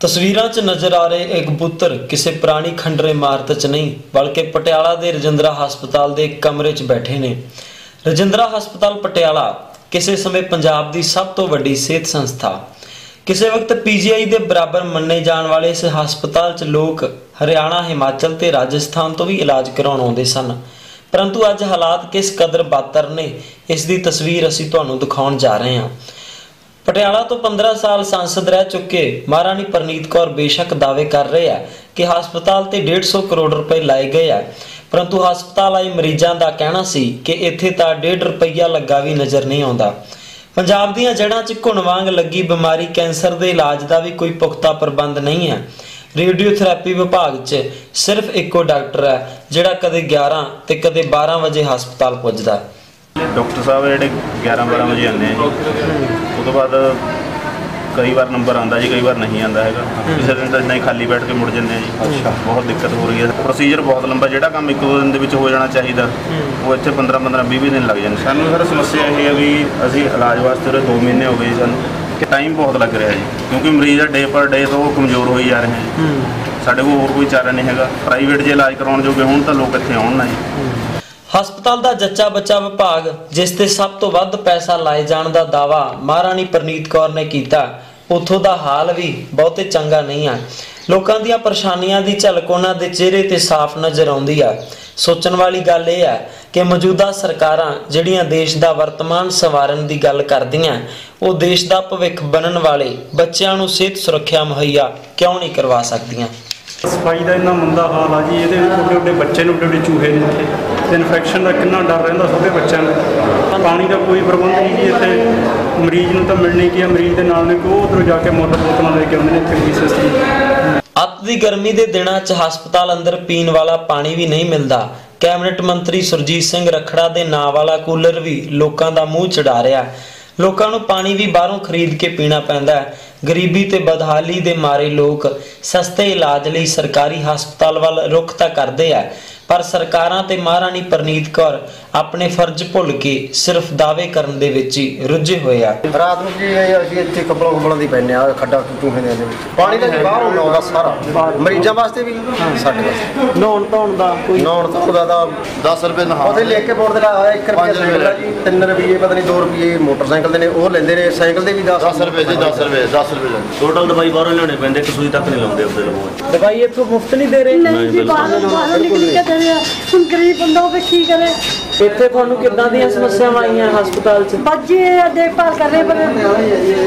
ਤਸਵੀਰਾਂ 'ਚ ਨਜ਼ਰ ਆ ਰਹੇ ਇੱਕ ਪੁੱਤਰ ਕਿਸੇ ਪੁਰਾਣੀ ਖੰਡਰ ਇਮਾਰਤ 'ਚ ਨਹੀਂ, ਬਲਕਿ ਪਟਿਆਲਾ ਦੇ ਰਜਿੰਦਰਾ ਹਸਪਤਾਲ ਦੇ ਕਮਰੇ 'ਚ ਬੈਠੇ ਨੇ। ਰਜਿੰਦਰਾ ਹਸਪਤਾਲ ਪਟਿਆਲਾ ਕਿਸੇ ਸਮੇਂ ਪੰਜਾਬ ਦੀ ਸਭ ਤੋਂ ਵੱਡੀ ਸਿਹਤ ਸੰਸਥਾ। ਕਿਸੇ ਵਕਤ ਪੀਜੀਆਈ ਦੇ ਬਰਾਬਰ ਮੰਨੇ ਜਾਣ ਵਾਲੇ ਇਸ ਹਸਪਤਾਲ 'ਚ ਲੋਕ ਹਰਿਆਣਾ, ਹਿਮਾਚਲ ਤੇ ਰਾਜਸਥਾਨ ਤੋਂ ਵੀ ਇਲਾਜ ਕਰਾਉਣ ਆਉਂਦੇ ਸਨ। ਪਰੰਤੂ ਅੱਜ ਹਾਲਾਤ ਕਿਸ ਕਦਰ ਬਾਤਰ ਨੇ, ਇਸ ਦੀ ਤਸਵੀਰ ਅਸੀਂ ਤੁਹਾਨੂੰ ਦਿਖਾਉਣ ਜਾ ਰਹੇ ਹਾਂ। ਪਟਿਆਲਾ ਤੋਂ 15 ਸਾਲ ਸੰਸਦ ਰਹਿ ਚੁੱਕੇ ਮਹਾਰਾਣੀ ਪ੍ਰਨੀਤ ਕੌਰ ਬੇਸ਼ੱਕ ਦਾਅਵੇ ਕਰ ਰਹੇ ਆ ਕਿ ਹਸਪਤਾਲ ਤੇ 150 ਕਰੋੜ ਰੁਪਏ ਲਾਏ ਗਏ ਆ। ਪਰੰਤੂ ਹਸਪਤਾਲ ਆਏ ਮਰੀਜ਼ਾਂ ਦਾ ਕਹਿਣਾ ਸੀ ਕਿ ਇੱਥੇ ਤਾਂ 1.5 ਰੁਪਈਆ ਲੱਗਾ ਵੀ ਨਜ਼ਰ ਨਹੀਂ ਆਉਂਦਾ। ਪੰਜਾਬ ਦੀਆਂ ਜੜ੍ਹਾਂ 'ਚ ਘੁਣ ਵਾਂਗ ਲੱਗੀ ਬਿਮਾਰੀ ਕੈਂਸਰ ਦੇ ਇਲਾਜ ਦਾ ਵੀ ਕੋਈ ਪੁਖਤਾ ਪ੍ਰਬੰਧ ਨਹੀਂ ਹੈ ਰੇਡੀਓਥੈਰੇਪੀ ਵਿਭਾਗ 'ਚ ਸਿਰਫ ਇੱਕੋ ਡਾਕਟਰ ਹੈ ਜਿਹੜਾ ਕਦੇ 11 ਤੇ ਕਦੇ 12 ਵਜੇ ਹਸਪਤਾਲ ਪੁੱਜਦਾ। ਹੈ ਡਾਕਟਰ ਸਾਹਿਬ, ਜਿਹੜੇ 11 12 ਵਜੇ ਆਉਂਦੇ ਆ ਤੋਂ ਬਾਅਦ ਕਈ ਵਾਰ ਨੰਬਰ ਆਉਂਦਾ ਜੀ ਕਈ ਵਾਰ ਨਹੀਂ ਆਉਂਦਾ ਹੈਗਾ। ਕਿਸੇ ਦਿਨ ਤਾਂ ਇਦਾਂ ਹੀ ਖਾਲੀ ਬੈਠ ਕੇ ਮੁੜ ਜਾਂਦੇ ਆ ਜੀ। ਬਹੁਤ ਦਿੱਕਤ ਹੋ ਰਹੀ ਹੈ। ਪ੍ਰੋਸੀਜਰ ਬਹੁਤ ਲੰਬਾ ਜਿਹੜਾ ਕੰਮ ਇੱਕ ਦੋ ਦਿਨ ਦੇ ਵਿੱਚ ਹੋ ਜਾਣਾ ਚਾਹੀਦਾ ਉਹ ਇੱਥੇ 15 15 20 20 ਦਿਨ ਲੱਗ ਜਾਂਦੇ ਸਾਨੂੰ ਸਰ ਸਮੱਸਿਆ ਇਹ ਹੈ ਵੀ ਅਸੀਂ ਇਲਾਜ ਵਾਸਤੇ ਉਰੇ 2 ਮਹੀਨੇ ਹੋ ਗਏ ਸਾਨੂੰ। ਕਿ ਟਾਈਮ ਬਹੁਤ ਲੱਗ ਰਿਹਾ ਜੀ ਕਿਉਂਕਿ ਮਰੀਜ਼ ਡੇ ਪਰ ਡੇ ਤੋਂ ਕਮਜ਼ੋਰ ਹੋਈ ਜਾ ਰਹੇ ਹੈ। ਸਾਡੇ ਕੋਲ ਹੋਰ ਕੋਈ ਚਾਰਾ ਨਹੀਂ ਹੈਗਾ। ਪ੍ਰਾਈਵੇਟ ਜੇ ਇਲਾਜ ਕਰਾਉਣ ਜੋਗੇ ਹੁਣ ਤਾਂ ਲੋਕ ਇੱਥੇ ਆਉਣ ਨਾ ਜੀ। ਹਸਪਤਾਲ ਦਾ ਜੱਚਾ ਬੱਚਾ ਵਿਭਾਗ, ਜਿਸ ਤੇ ਸਭ ਤੋਂ ਵੱਧ ਪੈਸਾ ਲਾਏ ਜਾਣ ਦਾ ਦਾਵਾ ਮਹਾਰਾਣੀ ਪ੍ਰਨੀਤ ਕੌਰ ਨੇ ਕੀਤਾ, ਉਥੋਂ ਦਾ ਹਾਲ ਵੀ ਬਹੁਤੇ ਚੰਗਾ ਨਹੀਂ ਆ। ਲੋਕਾਂ ਦੀਆਂ ਪਰੇਸ਼ਾਨੀਆਂ ਦੀ ਝਲਕ ਉਹਨਾਂ ਦੇ ਚਿਹਰੇ ਤੇ ਸਾਫ਼ ਨਜ਼ਰ ਆਉਂਦੀ ਆ। ਸੋਚਣ ਵਾਲੀ ਗੱਲ ਇਹ ਹੈ ਕਿ ਮੌਜੂਦਾ ਸਰਕਾਰਾਂ ਜਿਹੜੀਆਂ ਦੇਸ਼ ਦਾ ਵਰਤਮਾਨ ਸੰਵਾਰਨ ਦੀ ਗੱਲ ਕਰਦੀਆਂ, ਉਹ ਦੇਸ਼ ਦਾ ਭਵਿੱਖ ਬਣਨ ਵਾਲੇ ਬੱਚਿਆਂ ਨੂੰ ਸਿਹਤ ਸੁਰੱਖਿਆ ਮੁਹੱਈਆ ਕਿਉਂ ਨਹੀਂ ਕਰਵਾ ਸਕਦੀਆਂ? ਸਫ਼ਾਈ ਦਾ ਇੰਨਾ ਮੰਦਾ ਹਾਲ ਆ ਜੀ, ਇਹਦੇ ਵਿੱਚ ਵੱਡੇ ਬੱਚੇ ਨੂੰ ਵੱਡੇ ਵੱਡੇ ਚੂਹੇ ਨੇ ਇੱਥੇ? ਤੇ ਇਨਫੈਕਸ਼ਨ ਦਾ ਕਿੰਨਾ ਡਰ ਰਹਿੰਦਾ ਛੋਟੇ ਬੱਚਿਆਂ ਨੂੰ। ਪਾਣੀ ਦਾ ਕੋਈ ਪ੍ਰਬੰਧ ਨਹੀਂ ਜੀ ਇੱਥੇ। ਮਰੀਜ਼ ਨੂੰ ਤਾਂ ਮਿਲਣੀ ਕੀ ਆ, ਮਰੀਜ਼ ਦੇ ਨਾਲ ਨੇ ਕਿ ਉਹ ਜਾ ਕੇ ਮੋਟਰ ਬੋਤਲਾਂ ਲੈ ਕੇ ਆਉਂਦੇ ਨੇ ਇੱਥੇ ਕੋਈ ਸਿਸਟਮ ਅੱਤ ਦੀ ਗਰਮੀ ਦੇ ਦਿਨਾਂ 'ਚ ਹਸਪਤਾਲ ਅੰਦਰ ਪੀਣ ਵਾਲਾ ਪਾਣੀ ਵੀ ਨਹੀਂ ਮਿਲਦਾ। ਕੈਬਨਿਟ ਮੰਤਰੀ ਸੁਰਜੀਤ ਸਿੰਘ ਰਖੜਾ ਦੇ ਨਾਂ ਵਾਲਾ ਕੂਲਰ ਵੀ ਲੋਕਾਂ ਦਾ ਮੂੰਹ ਚੜਾ ਰਿਹਾ ਲੋਕਾਂ ਨੂੰ ਪਾਣੀ ਵੀ ਬਾਹਰੋਂ ਖਰੀਦ ਕੇ ਪੀਣਾ ਪੈਂਦਾ ਹੈ। ਗਰੀਬੀ ਤੇ ਬਦਹਾਲੀ ਦੇ ਮਾਰੇ ਲੋਕ ਸਸਤੇ ਇਲਾਜ ਲਈ ਸਰਕਾਰੀ ਹਸਪਤਾਲ ਵੱਲ ਰੁਖ ਤਾਂ ਕਰਦੇ ਆ। ਪਰ ਸਰਕਾਰਾਂ ਤੇ ਮਹਾਰਾਣੀ ਪ੍ਰਨੀਤ ਕੌਰ ਆਪਣੇ ਫਰਜ਼ ਭੁੱਲ ਕੇ ਸਿਰਫ ਦਾਅਵੇ ਕਰਨ ਦੇ ਵਿੱਚ ਹੀ ਰੁੱਝੇ ਹੋਏ ਆ। ਰਾਤ ਨੂੰ ਕੀ ਹੈ ਅਸੀਂ ਇੱਥੇ ਕੱਪੜਾ ਕੁਪੜਾ ਦੀ ਪੈਨੇ ਆ ਖੱਡਾ ਚੂਹੇ ਦੇ ਵਿੱਚ। ਪਾਣੀ ਦਾ ਜੀ ਬਾਹਰ ਹੁੰਦਾ ਉਹਦਾ ਸਾਰਾ। ਮਰੀਜ਼ਾਂ ਵਾਸਤੇ ਵੀ? ਸਾਡੇ ਵਾਸਤੇ। ਨਹਾਉਣ ਧੋਣ ਦਾ ਕੋਈ ਨੌਣ ਤੋਂ ਉਹਦਾ ਦਾ 10 ਰੁਪਏ ਨਹਾ ਉਹਦੇ ਲਿਖ ਕੇ ਬੋਰਡ ਤੇ ਲਾਇਆ 1 ਰੁਪਿਆ ਪੰਜ ਸਾਈਕਲ ਦਾ ਜੀ 3 ਰੁਪਏ ਪਤਾ ਨਹੀਂ 2 ਰੁਪਏ ਮੋਟਰਸਾਈਕਲ ਦੇ ਨੇ ਉਹ ਲੈਂਦੇ ਨੇ ਸਾਈਕਲ ਦੇ ਵੀ 10 10 ਰੁਪਏ ਜੀ 10 ਰੁਪਏ 10 ਰੁਪਏ ਲੈਂਦੇ। ਟੋਟਲ ਦਵਾਈ ਬਾਹਰੋਂ ਲਿਆਉਣੇ ਪੈਂਦੇ ਇੱਕ ਸੂਈ ਤੱਕ ਨਹੀਂ ਲਾਉਂਦੇ ਉਹਦੇ ਲਵੋ ਦਵਾਈ ਇੱਥੋਂ ਮੁਫਤ ਨਹੀਂ ਦੇ ਰਹੇ। ਨਹੀਂ ਜੀ ਬਾਹਰ ਬਾਹਰ ਨਿਕਲ ਕੇ ਰਿਹਾ ਹੁਣ ਗਰੀਬ ਬੰਦਾ ਉਹ ਕੀ ਕਰੇ? ਇੱਥੇ ਤੁਹਾਨੂੰ ਕਿੱਦਾਂ ਦੀਆਂ ਸਮੱਸਿਆਵਾਂ ਆਈਆਂ ਹਸਪਤਾਲ 'ਚ? ਬੱਜੇ ਦੇਖਭਾਲ ਕਰ ਰਹੇ ਪਰ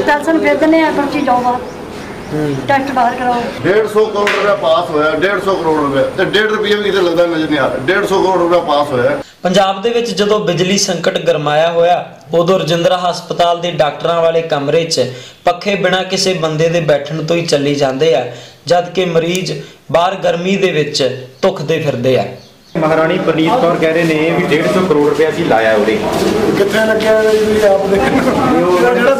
ਟੈਨਸ਼ਨ ਭੇਜਨੇ ਆ ਪਰਚੀ ਜਾਓ ਬਾਹਰ ਟੈਸਟ ਬਾਹਰ ਕਰਾਓ। 150 ਕਰੋੜ ਰੁਪਏ ਪਾਸ ਹੋਇਆ 150 ਕਰੋੜ ਰੁਪਏ ਤੇ 1.5 ਰੁਪਏ ਵੀ ਕਿਤੇ ਲੱਗਦਾ ਨਜ਼ਰ ਨਹੀਂ ਆ ਰਿਹਾ। 150 ਕਰੋੜ ਰੁਪਏ ਪਾਸ ਹੋਇਆ। ਪੰਜਾਬ ਦੇ ਵਿੱਚ ਜਦੋਂ ਬਿਜਲੀ ਸੰਕਟ ਗਰਮਾਇਆ ਹੋਇਆ ਉਦੋਂ ਰਜਿੰਦਰਾ ਹਸਪਤਾਲ ਦੇ ਡਾਕਟਰਾਂ ਵਾਲੇ ਕਮਰੇ 'ਚ ਪੱਖੇ ਬਿਨਾਂ ਕਿਸੇ ਬੰਦੇ ਦੇ ਬੈਠਣ ਤੋਂ ਹੀ ਚੱਲੀ ਜਾਂਦੇ ਆ ਜਦ ਕਿ ਮਰੀਜ਼ ਬਾਹਰ ਗਰਮੀ ਦੇ ਵਿੱਚ ਧੁਖਦੇ ਫਿਰਦੇ ਆ। ਮਹਾਰਾਣੀ ਪ੍ਰਨੀਤ ਕੌਰ ਕਹਿ ਰਹੇ ਨੇ ਵੀ 150 ਕਰੋੜ ਰੁਪਏ ਅਸੀਂ ਲਾਇਆ ਉਰੇ। ਕਿੱਥੇ ਲੱਗਿਆ ਜੀ ਆਪ ਦੇਖੋ ਜਿਹੜਾ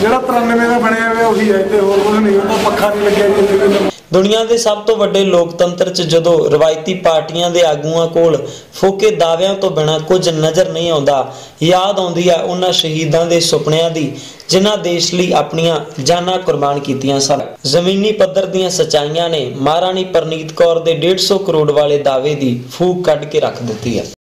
ਜਿਹੜਾ 93 ਦਾ ਬਣਿਆ ਹੋਇਆ ਉਹੀ ਹੈ ਤੇ ਹੋਰ ਕੁਝ ਨਹੀਂ ਉਹ ਪੱਖਾ ਨਹੀਂ ਲੱਗਿਆ ਜੀ ਦੁਨੀਆ ਦੇ ਸਭ ਤੋਂ ਵੱਡੇ ਲੋਕਤੰਤਰ 'ਚ ਜਦੋਂ ਰਵਾਇਤੀ ਪਾਰਟੀਆਂ ਦੇ ਆਗੂਆਂ ਕੋਲ ਫੋਕੇ ਦਾਅਵਿਆਂ ਤੋਂ ਬਿਨਾਂ ਕੁਝ ਨਜ਼ਰ ਨਹੀਂ ਆਉਂਦਾ, ਯਾਦ ਆਉਂਦੀ ਆ ਉਹਨਾਂ ਸ਼ਹੀਦਾਂ ਦੇ ਸੁਪਨਿਆਂ ਦੀ, ਜਿਨ੍ਹਾਂ ਦੇਸ਼ ਲਈ ਆਪਣੀਆਂ ਜਾਨਾਂ ਕੁਰਬਾਨ ਕੀਤੀਆਂ ਸਨ। ਜ਼ਮੀਨੀ ਪੱਧਰ ਦੀਆਂ ਸਚਾਈਆਂ ਨੇ ਮਹਾਰਾਣੀ ਪਰਨੀਤ ਕੌਰ ਦੇ 150 ਕਰੋੜ ਵਾਲੇ ਦਾਅਵੇ ਦੀ ਫੂਕ ਕੱਢ ਕੇ ਰੱਖ ਦਿੱਤੀ ਹੈ।